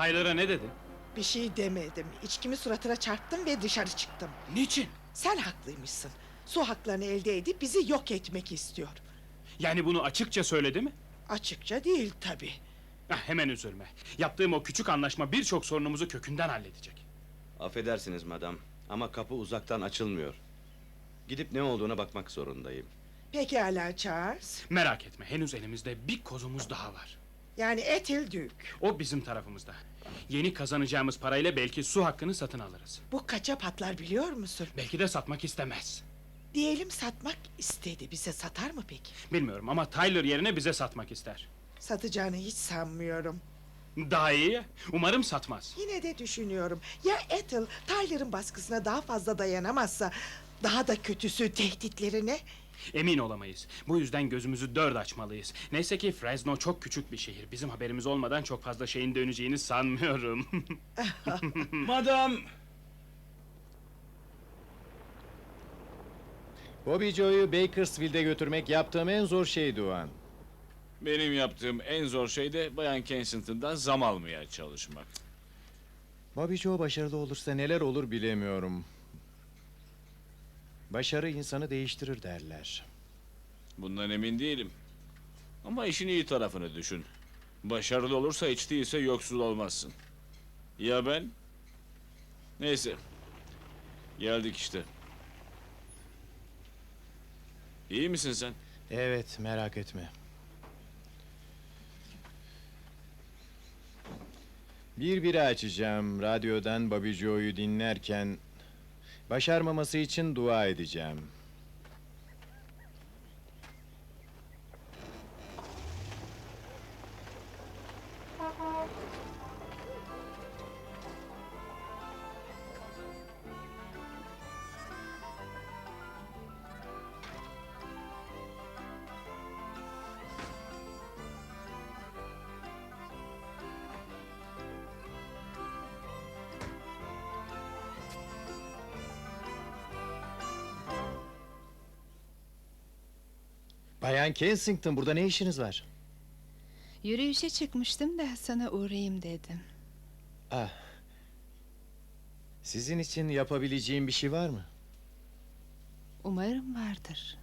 Tyler'a ne dedin? Bir şey demedim. İçkimi suratına çarptım ve dışarı çıktım. Niçin? Sen haklıymışsın. Su haklarını elde edip bizi yok etmek istiyor. Yani bunu açıkça söyledi mi? Açıkça değil tabii. Ah, hemen üzülme. Yaptığım o küçük anlaşma birçok sorunumuzu kökünden halledecek. Affedersiniz madam ama kapı uzaktan açılmıyor. Gidip ne olduğuna bakmak zorundayım. Pekala Charles. Merak etme henüz elimizde bir kozumuz daha var. Yani Ethel Dük. O bizim tarafımızda. Yeni kazanacağımız parayla belki su hakkını satın alırız. Bu kaça patlar biliyor musun? Belki de satmak istemez. Diyelim satmak istedi. Bize satar mı peki? Bilmiyorum ama Tyler yerine bize satmak ister. Satacağını hiç sanmıyorum. Daha iyi. Umarım satmaz. Yine de düşünüyorum. Ya Ethel Tyler'ın baskısına daha fazla dayanamazsa... ...daha da kötüsü tehditlerine... Emin olamayız. Bu yüzden gözümüzü dört açmalıyız. Neyse ki Fresno çok küçük bir şehir. Bizim haberimiz olmadan çok fazla şeyin döneceğini sanmıyorum. Madam! Bobby Joe'yu Bakersfield'e götürmek yaptığım en zor şeydi o an. Benim yaptığım en zor şey de Bayan Kensington'dan zam almaya çalışmak. Bobby Joe başarılı olursa neler olur bilemiyorum. Başarı insanı değiştirir derler. Bundan emin değilim. Ama işin iyi tarafını düşün. Başarılı olursa hiç değilse yoksul olmazsın. Ya ben? Neyse. Geldik işte. İyi misin sen? Evet, merak etme. Bir biri açacağım. Radyodan Bobby Joe'yu dinlerken... ...başarmaması için dua edeceğim. Bayan Kensington, burada ne işiniz var? Yürüyüşe çıkmıştım da sana uğrayayım dedim. Ah. Sizin için yapabileceğim bir şey var mı? Umarım vardır.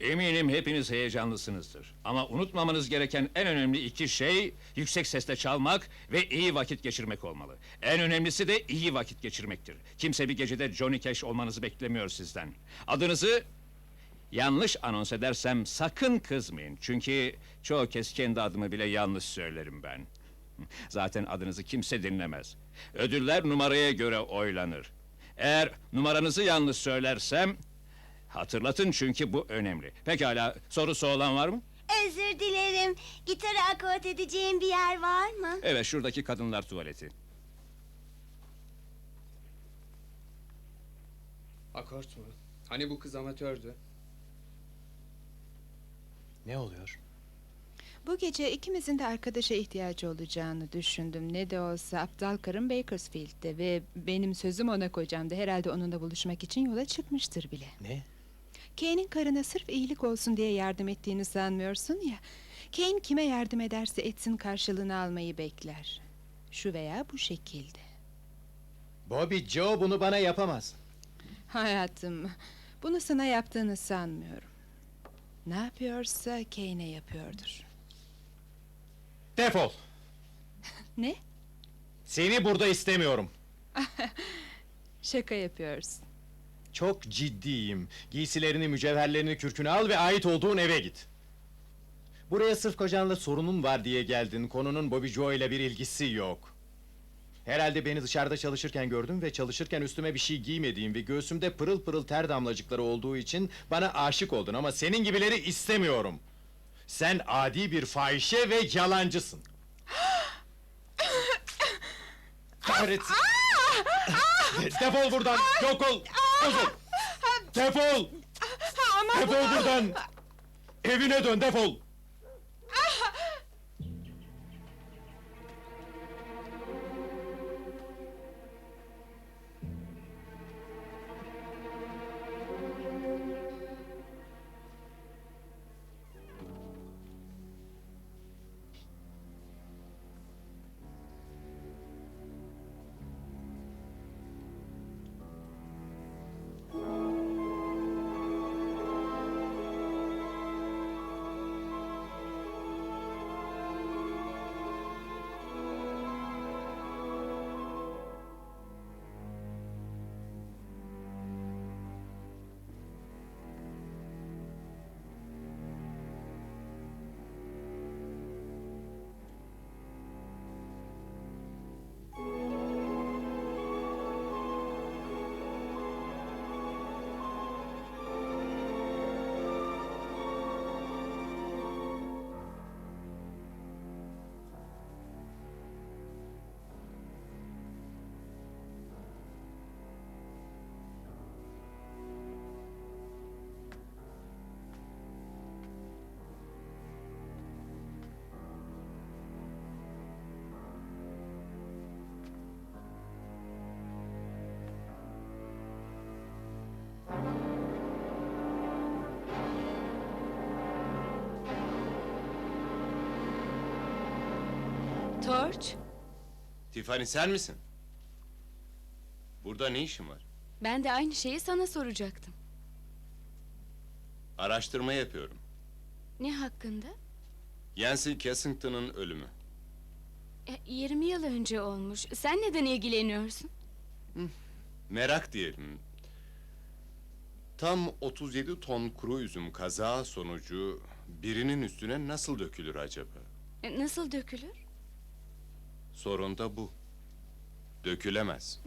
Eminim hepiniz heyecanlısınızdır. Ama unutmamanız gereken en önemli iki şey... ...yüksek sesle çalmak ve iyi vakit geçirmek olmalı. En önemlisi de iyi vakit geçirmektir. Kimse bir gecede Johnny Cash olmanızı beklemiyor sizden. Adınızı... ...yanlış anons edersem sakın kızmayın. Çünkü çoğu kez kendi adımı bile yanlış söylerim ben. Zaten adınızı kimse dinlemez. Ödüller numaraya göre oylanır. Eğer numaranızı yanlış söylersem... Hatırlatın çünkü bu önemli. Pekala, sorusu olan var mı? Özür dilerim. Gitarı akort edeceğim bir yer var mı? Evet, şuradaki kadınlar tuvaleti. Akort mu? Hani bu kız amatördü? Ne oluyor? Bu gece ikimizin de arkadaşa ihtiyacı olacağını düşündüm. Ne de olsa aptal karım Bakersfield'de ve benim sözüm ona kocamdı. Herhalde onunla buluşmak için yola çıkmıştır bile. Ne? Kane'in karına sırf iyilik olsun diye yardım ettiğini sanmıyorsun ya. Kane kime yardım ederse etsin karşılığını almayı bekler. Şu veya bu şekilde. Bobby Joe bunu bana yapamaz. Hayatım, bunu sana yaptığını sanmıyorum. Ne yapıyorsa Kane'e yapıyordur. Defol! Ne? Seni burada istemiyorum. Şaka yapıyorsun. Çok ciddiyim. Giysilerini, mücevherlerini, kürkünü al ve ait olduğun eve git. Buraya sırf kocanla sorunun var diye geldin. Konunun Bobby Joe ile bir ilgisi yok. Herhalde beni dışarıda çalışırken gördün ve çalışırken üstüme bir şey giymediğim ve göğsümde pırıl pırıl ter damlacıkları olduğu için bana aşık oldun ama senin gibileri istemiyorum. Sen adi bir fahişe ve yalancısın. Kahretsin. Defol buradan, yok ol, bozul. Defol! Defol buradan! Evine dön, defol! George. Tiffany sen misin? Burada ne işin var? Ben de aynı şeyi sana soracaktım. Araştırma yapıyorum. Ne hakkında? Yancey Cassington'ın ölümü. E, 20 yıl önce olmuş. Sen neden ilgileniyorsun? Merak diyelim. Tam 37 ton kuru üzüm kaza sonucu birinin üstüne nasıl dökülür acaba? E, nasıl dökülür? Sorun da bu. Dökülemez.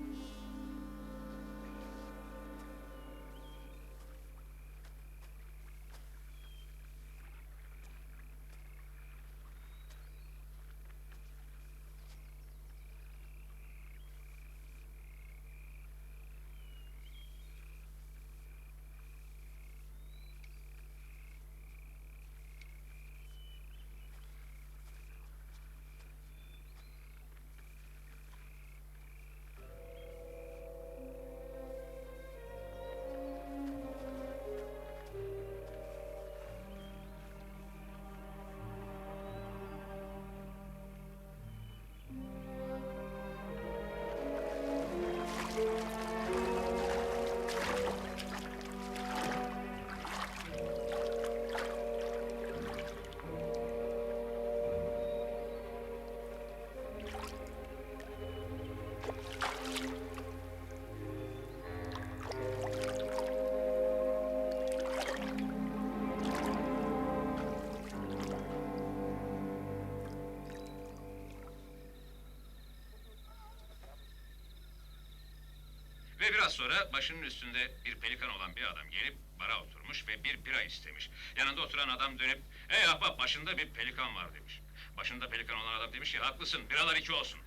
Ve biraz sonra başının üstünde bir pelikan olan bir adam gelip bara oturmuş ve bir bira istemiş. Yanında oturan adam dönüp, ''Ey ahbap başında bir pelikan var.'' demiş. Başında pelikan olan adam demiş ki, ''Haklısın, biralar iki olsun.''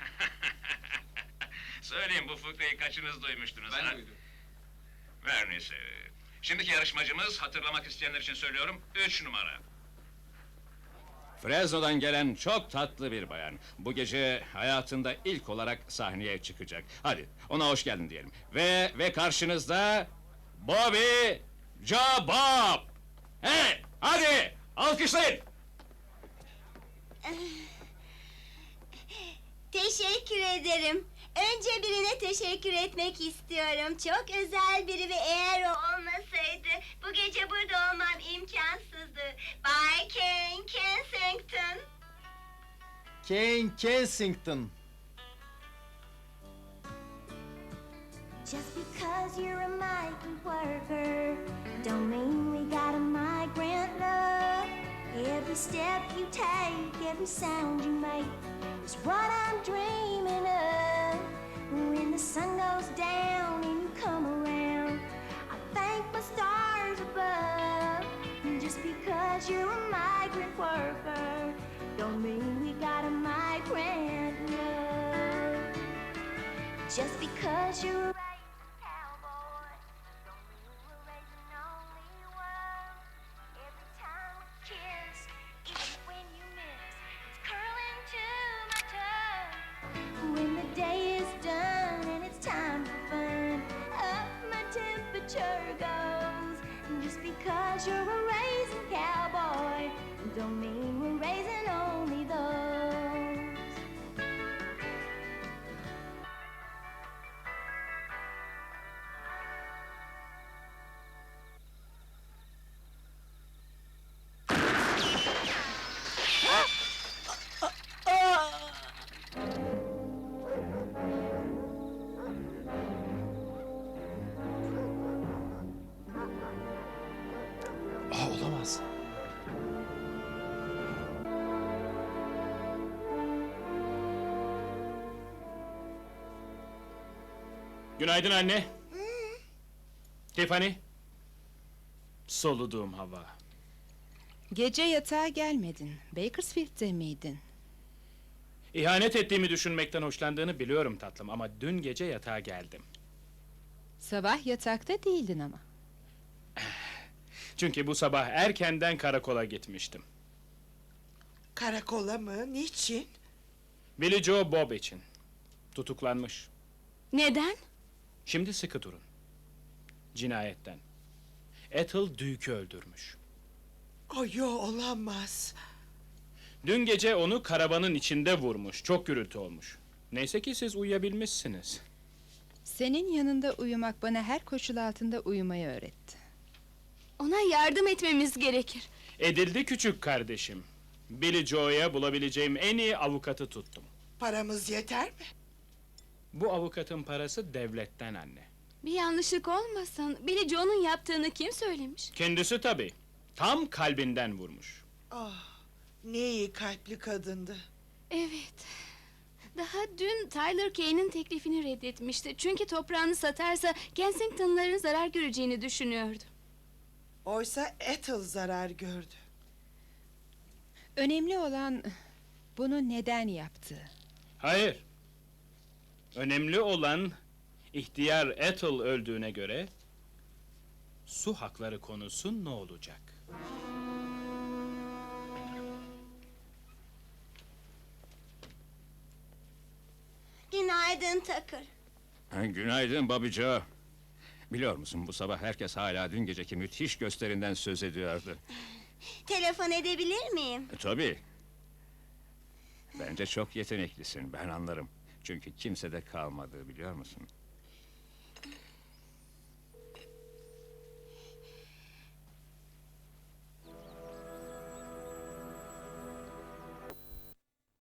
Söyleyin bu fıkrayı kaçınız duymuştunuz Ben ha? duydum. Ver neyse. Şimdiki yarışmacımız, hatırlamak isteyenler için söylüyorum, üç numara. Fresno'dan gelen çok tatlı bir bayan. Bu gece hayatında ilk olarak sahneye çıkacak. Hadi ona hoş geldin diyelim. Ve ve karşınızda Bobby Jobob. Hey hadi alkışlayın. Teşekkür ederim. Önce birine teşekkür etmek istiyorum. Çok özel biri ve eğer o olmasaydı Kane Kensington. Just because you're a migrant worker don't mean we got a migrant love. Every step you take, every sound you make is what I'm dreaming of. When the sun goes down and you come around, I thank my stars above. Just because you're a migrant worker don't mean Just because you're a cowboy, don't mean we're raising only one. Every time we kiss, even when you miss, it's curling to my tongue. When the day is done and it's time for fun, up my temperature goes. Just because you're a raising cowboy, don't mean olamaz. Günaydın anne. Tiffany. Soluduğum hava. Gece yatağa gelmedin. Bakersfield'de miydin? İhanet ettiğimi düşünmekten hoşlandığını biliyorum tatlım ama dün gece yatağa geldim. Sabah yatakta değildin ama. Çünkü bu sabah erkenden karakola gitmiştim. Karakola mı? Niçin? Billy Joe Bob için. Tutuklanmış. Neden? Şimdi sıkı durun. Cinayetten. Ethel Duke'ü öldürmüş. Ay yo olamaz. Dün gece onu karavanın içinde vurmuş. Çok gürültü olmuş. Neyse ki siz uyuyabilmişsiniz. Senin yanında uyumak bana her koşul altında uyumayı öğretti. Ona yardım etmemiz gerekir. Edildi küçük kardeşim. Billy Joe'ya bulabileceğim en iyi avukatı tuttum. Paramız yeter mi? Bu avukatın parası devletten anne. Bir yanlışlık olmasın. Billy Joe'nun yaptığını kim söylemiş? Kendisi tabii. Tam kalbinden vurmuş. Ah, ne iyi kalpli kadındı. Evet. Daha dün Tyler Kane'in teklifini reddetmişti. Çünkü toprağını satarsa Kensington'ların zarar göreceğini düşünüyordu. Oysa Ethel zarar gördü. Önemli olan bunu neden yaptı. Hayır. Önemli olan ihtiyar Ethel öldüğüne göre su hakları konusu ne olacak? Günaydın Takır. Günaydın Babica. Biliyor musun bu sabah herkes hala dün geceki müthiş gösterinden söz ediyordu. Telefon edebilir miyim? E, tabii. Bence çok yeteneklisin, ben anlarım. Çünkü kimse de kalmadı biliyor musun?